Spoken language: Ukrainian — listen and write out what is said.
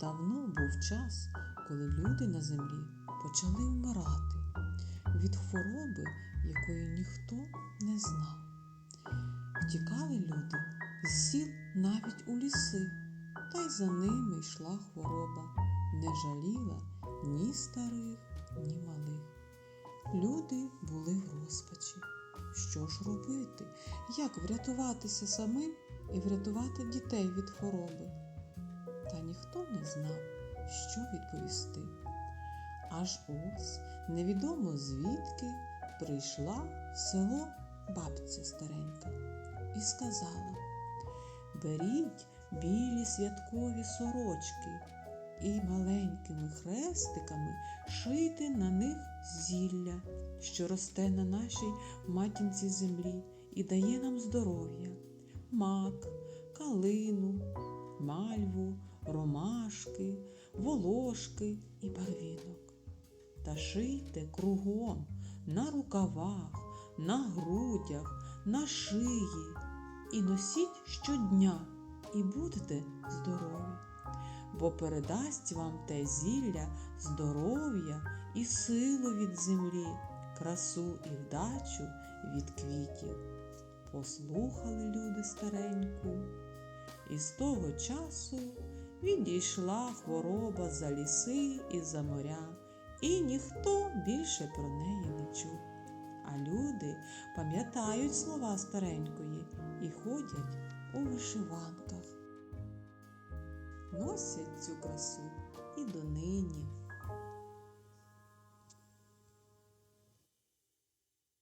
Давно був час, коли люди на землі почали вмирати від хвороби, якої ніхто не знав. Втікали люди з сіл навіть у ліси, та й за ними йшла хвороба, не жаліла ні старих, ні малих. Люди були в розпачі. Що ж робити? Як врятуватися самим і врятувати дітей від хвороби? Та ніхто не знав, що відповісти. Аж ось невідомо звідки прийшла в село бабця старенька і сказала: Беріть білі святкові сорочки і маленькими хрестиками шийте на них зілля, що росте на нашій матінці землі і дає нам здоров'я, мак, калину, мальву, ромашки, волошки і барвінок. Та шийте кругом на рукавах, на грудях, на шиї і носіть щодня, і будете здорові, бо передасть вам те зілля здоров'я і силу від землі, красу і вдачу від квітів. Послухали люди стареньку, і з того часу відійшла хвороба за ліси і за моря, і ніхто більше про неї не чув. А люди пам'ятають слова старенької і ходять у вишиванках. Носять цю красу.